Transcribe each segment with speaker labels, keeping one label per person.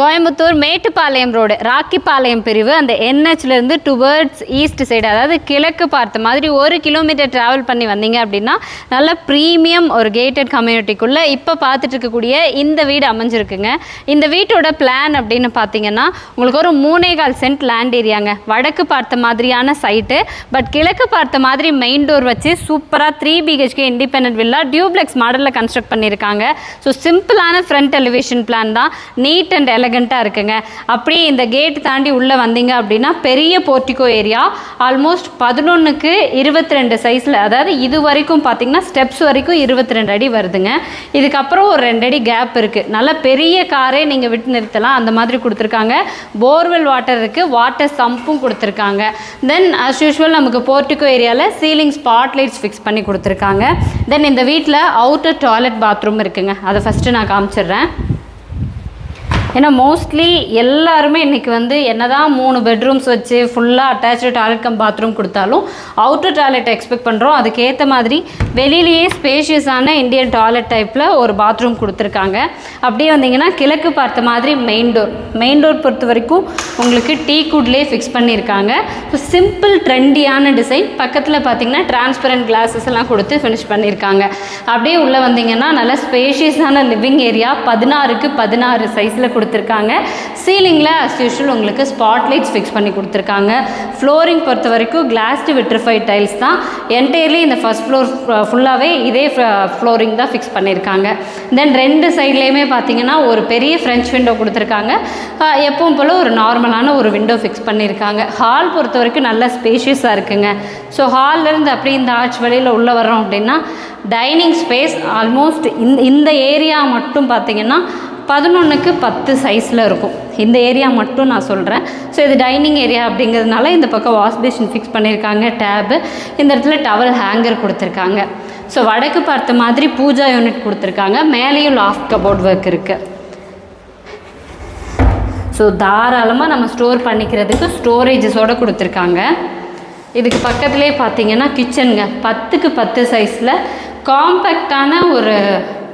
Speaker 1: Coimbatore Mettupalayam road ராக்கிப்பாளையம் பிரிவு அந்த என்ஹெச்லேருந்து towards east side அதாவது கிழக்கு பார்த்த மாதிரி ஒரு கிலோமீட்டர் ட்ராவல் பண்ணி வந்தீங்க அப்படின்னா நல்ல ப்ரீமியம் ஒரு கேட்டட் கம்யூனிட்டிக்குள்ளே இப்போ பார்த்துட்டு இருக்கக்கூடிய இந்த வீடு அமைஞ்சிருக்குங்க. இந்த வீட்டோட பிளான் அப்படின்னு பார்த்தீங்கன்னா உங்களுக்கு ஒரு மூணே கால் சென்ட் லேண்ட் ஏரியாங்க வடக்கு பார்த்த மாதிரியான சைட்டு பட் கிழக்கு பார்த்த மாதிரி மெயின் டோர் வச்சு சூப்பராக three BHK independent villa duplex மாடலில் கன்ஸ்ட்ரக்ட் பண்ணியிருக்காங்க. ஸோ சிம்பிளான ஃப்ரண்ட் எலிவேஷன் பிளான் தான் நீட் அண்ட் எலகண்ட்டாக இருக்குங்க. அப்படியே இந்த கேட் தாண்டி உள்ளே வந்தீங்க அப்படின்னா பெரிய போர்ட்டிகோ ஏரியா ஆல்மோஸ்ட் பதினொன்றுக்கு இருபத்தி ரெண்டு சைஸில் அதாவது இது வரைக்கும் பார்த்தீங்கன்னா ஸ்டெப்ஸ் வரைக்கும் இருபத்தி ரெண்டு அடி வருதுங்க. இதுக்கப்புறம் ஒரு ரெண்டு அடி கேப் இருக்குது நல்ல பெரிய காரே நீங்கள் விட்டு நிறுத்தலாம். அந்த மாதிரி கொடுத்துருக்காங்க. போர்வெல் வாட்டர் இருக்குது வாட்டர் சம்பும் கொடுத்துருக்காங்க. தென் அஸ் யூஷுவல் நமக்கு போர்ட்டிகோ ஏரியாவில் சீலிங் ஸ்பாட் லைட்ஸ் ஃபிக்ஸ் பண்ணி கொடுத்துருக்காங்க. தென் இந்த வீட்டில் அவுட்டர் டாய்லெட் பாத்ரூம் இருக்குங்க. அதை ஃபஸ்ட்டு நான் காமிச்சிடுறேன். ஏன்னா மோஸ்ட்லி எல்லாருமே இன்றைக்கி வந்து என்னதான் மூணு பெட்ரூம்ஸ் வச்சு ஃபுல்லாக அட்டாச்சு டாய்லெட் கம் பாத்ரூம் கொடுத்தாலும் அவுட்டர் டாய்லெட் எக்ஸ்பெக்ட் பண்ணுறோம் அதுக்கேற்ற மாதிரி வெளியிலேயே ஸ்பேஷியஸான இந்தியன் டாய்லெட் டைப்பில் ஒரு பாத்ரூம் கொடுத்துருக்காங்க. அப்படியே வந்தீங்கன்னா கிழக்கு பார்த்த மாதிரி மெயின் டோர் மெயின் டோர் பொறுத்த வரைக்கும் உங்களுக்கு டீ குட்லேயே ஃபிக்ஸ் பண்ணியிருக்காங்க. ஸோ சிம்பிள் ட்ரெண்டியான டிசைன் பக்கத்தில் பார்த்தீங்கன்னா டிரான்ஸ்பரண்ட் கிளாஸஸ் எல்லாம் கொடுத்து ஃபினிஷ் பண்ணியிருக்காங்க. அப்படியே உள்ளே வந்தீங்கன்னா நல்ல ஸ்பேஷியஸான லிவிங் ஏரியா பதினாறுக்கு பதினாறு சைஸில் கொடுத்துருக்காங்க. சீலிங்கில் அஸ் யூஷுவல் உங்களுக்கு ஸ்பாட் லைட்ஸ் ஃபிக்ஸ் பண்ணி கொடுத்துருக்காங்க. ஃப்ளோரிங் பொறுத்த வரைக்கும் கிளாஸ்டு விட்ரிஃபைட் டைல்ஸ் தான். என்டையர்லி இந்த ஃபர்ஸ்ட் ஃப்ளோர் ஃபுல்லாகவே இதே ஃப்ளோரிங் தான் ஃபிக்ஸ் பண்ணியிருக்காங்க. தென் ரெண்டு சைட்லேயுமே பார்த்தீங்கன்னா ஒரு பெரிய ஃப்ரெஞ்ச் விண்டோ கொடுத்துருக்காங்க. எப்பவும் போல் ஒரு நார்மலான ஒரு விண்டோ ஃபிக்ஸ் பண்ணியிருக்காங்க. ஹால் பொறுத்த வரைக்கும் நல்ல ஸ்பேஷியஸாக இருக்குங்க. ஸோ ஹால்லேருந்து அப்படியே இந்த ஆர்ச் வழியில் உள்ளே வர்றோம் அப்படின்னா டைனிங் ஸ்பேஸ் ஆல்மோஸ்ட் இந்த இந்த ஏரியா மட்டும் பார்த்தீங்கன்னா பதினொன்றுக்கு பத்து சைஸில் இருக்கும். இந்த ஏரியா மட்டும் நான் சொல்கிறேன் ஸோ இது டைனிங் ஏரியா அப்படிங்கிறதுனால இந்த பக்கம் வாஷ் பேஷின் ஃபிக்ஸ் பண்ணியிருக்காங்க டேபு இந்த இடத்துல டவல் ஹேங்கர் கொடுத்துருக்காங்க. ஸோ வடக்கு பார்த்த மாதிரி பூஜா யூனிட் கொடுத்துருக்காங்க. மேலேயும் லாஃப்ட் கபோர்ட் ஒர்க் இருக்குது ஸோ தாராளமாக நம்ம ஸ்டோர் பண்ணிக்கிறதுக்கு ஸ்டோரேஜஸோடு கொடுத்துருக்காங்க. இதுக்கு பக்கத்துலேயே பார்த்தீங்கன்னா கிச்சனுங்க பத்துக்கு பத்து சைஸில் காம்பேக்டான ஒரு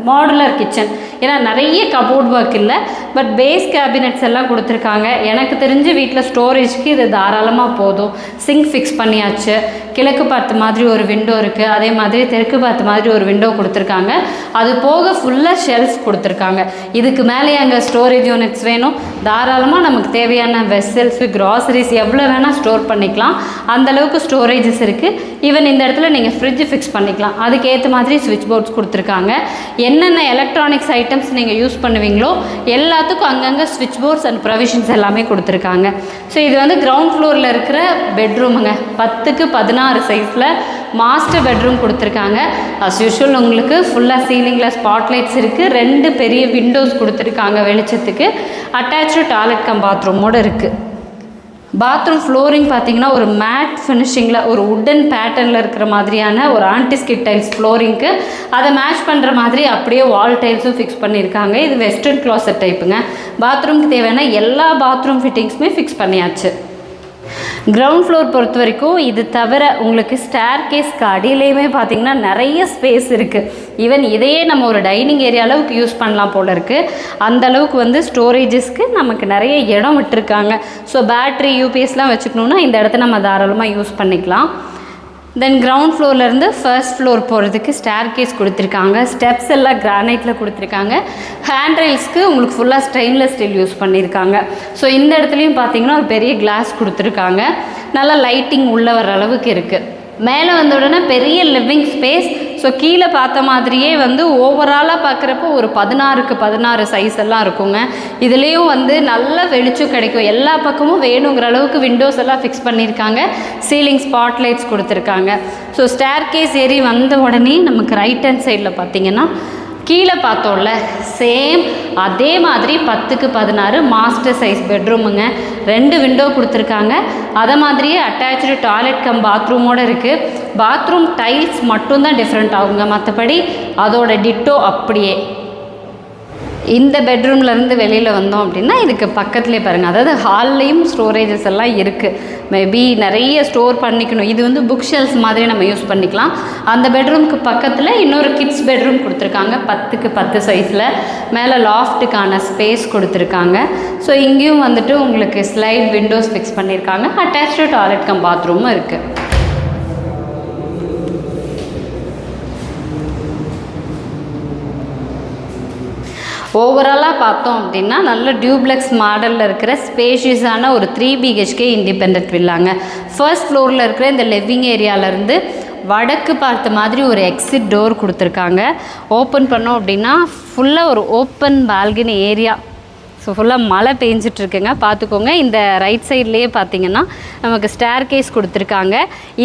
Speaker 1: மாடுலர் கிச்சன் ஏன்னா நிறைய கபோர்ட் ஒர்க் இல்லை பட் பேஸ் கேபினெட்ஸ் எல்லாம் கொடுத்துருக்காங்க. எனக்கு தெரிஞ்சு வீட்டில் ஸ்டோரேஜ்க்கு இது தாராளமாக போதும். சிங்க் ஃபிக்ஸ் பண்ணியாச்சு. கிழக்கு பார்த்த மாதிரி ஒரு விண்டோ இருக்குது அதே மாதிரி தெற்கு பார்த்த மாதிரி ஒரு விண்டோ கொடுத்துருக்காங்க. அது போக ஃபுல்லாக ஷெல்ஃப் கொடுத்துருக்காங்க. இதுக்கு மேலே அங்கே ஸ்டோரேஜ் யூனிட்ஸ் வேணும். தாராளமாக நமக்கு தேவையான வெசல்ஸ் கிராசரிஸ் எவ்வளோ வேணால் ஸ்டோர் பண்ணிக்கலாம். அந்தளவுக்கு ஸ்டோரேஜஸ் இருக்குது ஈவன் இந்த இடத்துல நீங்கள் ஃப்ரிட்ஜ் ஃபிக்ஸ் பண்ணிக்கலாம். அதுக்கேற்ற மாதிரி ஸ்விட்ச் போர்ட்ஸ் கொடுத்துருக்காங்க. என்னென்ன எலக்ட்ரானிக்ஸ் ஐட்டம்ஸ் நீங்கள் யூஸ் பண்ணுவீங்களோ எல்லாத்துக்கும் அங்கங்கே ஸ்விட்ச் போர்ட்ஸ் அண்ட் ப்ரொவிஷன்ஸ் எல்லாமே கொடுத்துருக்காங்க. ஸோ இது வந்து கிரவுண்ட் ஃப்ளோரில் இருக்கிற பெட்ரூமுங்க பத்துக்கு பதினாறு சைஸில் மாஸ்டர் பெட்ரூம் கொடுத்துருக்காங்க. அஸ் யூஷுவல் உங்களுக்கு ஃபுல்லாக சீலிங்கில் ஸ்பாட்லைட்ஸ் இருக்குது ரெண்டு பெரிய விண்டோஸ் கொடுத்துருக்காங்க வெளிச்சத்துக்கு. அட்டாச்சு டாய்லெட் கம் பாத்ரூமோடு இருக்குது பாத்ரூம் ஃப்ளோரிங் பார்த்தீங்கன்னா ஒரு மேட் ஃபினிஷிங்கில் ஒரு உட்டன் பேட்டர்னில் இருக்கிற மாதிரியான ஒரு ஆன்டிஸ்கிட் டைல்ஸ் ஃப்ளோரிங்க்கு அதை மேட்ச் பண்ணுற மாதிரி அப்படியே வால் டைல்ஸும் ஃபிக்ஸ் பண்ணியிருக்காங்க. இது வெஸ்டர்ன் க்ளாசட் டைப்புங்க பாத்ரூம்க்கு தேவையான எல்லா பாத்ரூம் ஃபிட்டிங்ஸுமே ஃபிக்ஸ் பண்ணியாச்சு. கிரவுண்ட் ஃப்ளோர் பொறுத்த வரைக்கும் இது தவிர உங்களுக்கு ஸ்டேர் கேஸ்க்கு அடியிலையுமே பார்த்தீங்கன்னா நிறைய ஸ்பேஸ் இருக்குது ஈவன் இதையே நம்ம ஒரு டைனிங் ஏரியா அளவுக்கு யூஸ் பண்ணலாம் போல் இருக்குது அந்த அளவுக்கு வந்து ஸ்டோரேஜஸ்க்கு நமக்கு நிறைய இடம் விட்டுருக்காங்க. ஸோ பேட்ரி யூபிஎஸ்லாம் வச்சுக்கணுன்னா இந்த இடத்த நம்ம தாராளமாக யூஸ் பண்ணிக்கலாம். தென் கிரவுண்ட் ஃப்ளோர்லேருந்து ஃபர்ஸ்ட் ஃப்ளோர் போகிறதுக்கு ஸ்டேர் கேஸ் கொடுத்துருக்காங்க. ஸ்டெப்ஸ் எல்லாம் கிரானைட்டில் கொடுத்துருக்காங்க. ஹேண்ட் ரைல்ஸ்க்கு உங்களுக்கு ஃபுல்லாக ஸ்டெயின்லெஸ் ஸ்டீல் யூஸ் பண்ணியிருக்காங்க. ஸோ இந்த இடத்துலையும் பார்த்தீங்கன்னா ஒரு பெரிய கிளாஸ் கொடுத்துருக்காங்க. நல்லா லைட்டிங் உள்ளே வர அளவுக்கு இருக்குது மேலே வந்த உடனே பெரிய லிவிங் ஸ்பேஸ் ஸோ கீழே பார்த்த மாதிரியே வந்து ஓவராலாக பார்க்குறப்போ ஒரு பதினாறுக்கு பதினாறு சைஸ் எல்லாம் இருக்குங்க. இதுலேயும் வந்து நல்ல வெளிச்சம் கிடைக்கும். எல்லா பக்கமும் வேணுங்கிற அளவுக்கு விண்டோஸ் எல்லாம் ஃபிக்ஸ் பண்ணியிருக்காங்க. சீலிங் ஸ்பாட்லைட்ஸ் கொடுத்துருக்காங்க. ஸோ ஸ்டேர் கேஸ் ஏறி வந்த உடனே நமக்கு ரைட் ஹேண்ட் சைடில் பார்த்தீங்கன்னா கீழே பார்த்தோம்ல சேம் அதே மாதிரி பத்துக்கு பதினாறு மாஸ்டர் சைஸ் பெட்ரூமுங்க ரெண்டு விண்டோ கொடுத்துருக்காங்க. அதை மாதிரியே அட்டாச்சு டாய்லெட் கம் பாத்ரூமோடு இருக்குது பாத்ரூம் டைல்ஸ் மட்டும்தான் டிஃப்ரெண்ட் ஆகுங்க மற்றபடி அதோட டிட்டோ அப்படியே. இந்த பெட்ரூம்லேருந்து வெளியில் வந்தோம் அப்படின்னா இதுக்கு பக்கத்துலேயே பாருங்கள் அதாவது ஹால்லையும் ஸ்டோரேஜஸ் எல்லாம் இருக்குது மேபி நிறைய ஸ்டோர் பண்ணிக்கணும். இது வந்து புக் ஷெல்ஸ் மாதிரி நம்ம யூஸ் பண்ணிக்கலாம். அந்த பெட்ரூம்க்கு பக்கத்தில் இன்னொரு கிட்ஸ் பெட்ரூம் கொடுத்துருக்காங்க. பத்துக்கு பத்து சைஸில் மேலே லாஃப்ட்டுக்கான ஸ்பேஸ் கொடுத்துருக்காங்க. ஸோ இங்கேயும் வந்துட்டு உங்களுக்கு ஸ்லைட் விண்டோஸ் ஃபிக்ஸ் பண்ணியிருக்காங்க. அட்டாச்சு டாய்லெட் கம் பாத்ரூமும் இருக்குது ஓவராலாக பார்த்தோம் அப்படின்னா நல்ல டியூப்ளெக்ஸ் மாடலில் இருக்கிற ஸ்பேஷியஸான ஒரு த்ரீ பிஹெச்கே இண்டிபெண்ட் வில்லாங்க ஃபர்ஸ்ட் ஃப்ளோரில் இருக்கிற இந்த லிவிங் ஏரியாவிலேருந்து வடக்கு பார்த்த மாதிரி ஒரு எக்ஸிட் டோர் கொடுத்துருக்காங்க. ஓப்பன் பண்ணோம் அப்படின்னா ஃபுல்லாக ஒரு ஓப்பன் பால்கனி ஏரியா ஸோ ஃபுல்லாக மழை பெஞ்சிட்டு இருக்குங்க பார்த்துக்கோங்க இந்த ரைட் சைட்லேயே பார்த்தீங்கன்னா நமக்கு ஸ்டேர் கேஸ் கொடுத்துருக்காங்க.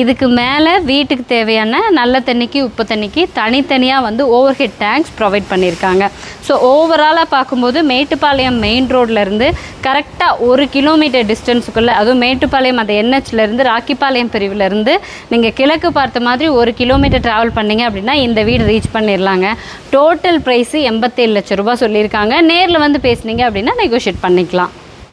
Speaker 1: இதுக்கு மேலே வீட்டுக்கு தேவையான நல்ல தண்ணிக்கு உப்பு தண்ணிக்கு தனித்தனியாக வந்து ஓவர் ஹெட் டேங்க்ஸ் ப்ரொவைட் பண்ணியிருக்காங்க ஸோ ஓவராலாக பார்க்கும்போது மேட்டுப்பாளையம் மெயின் ரோட்லேருந்து கரெக்டாக ஒரு கிலோமீட்டர் டிஸ்டன்ஸுக்குள்ளே அதுவும் மேட்டுப்பாளையம் அந்த என்ஹெச்லேருந்து ராக்கிப்பாளையம் பிரிவுலேருந்து நீங்கள் கிழக்கு பார்த்த மாதிரி ஒரு கிலோமீட்டர் ட்ராவல் பண்ணீங்க அப்படின்னா இந்த வீடு ரீச் பண்ணிடலாங்க டோட்டல் ப்ரைஸு எண்பத்தேழு லட்ச ரூபா சொல்லியிருக்காங்க. நேரில் வந்து பேசுனீங்க அப்படின்னா நெகோஷியேட் பண்ணிக்கலாம்.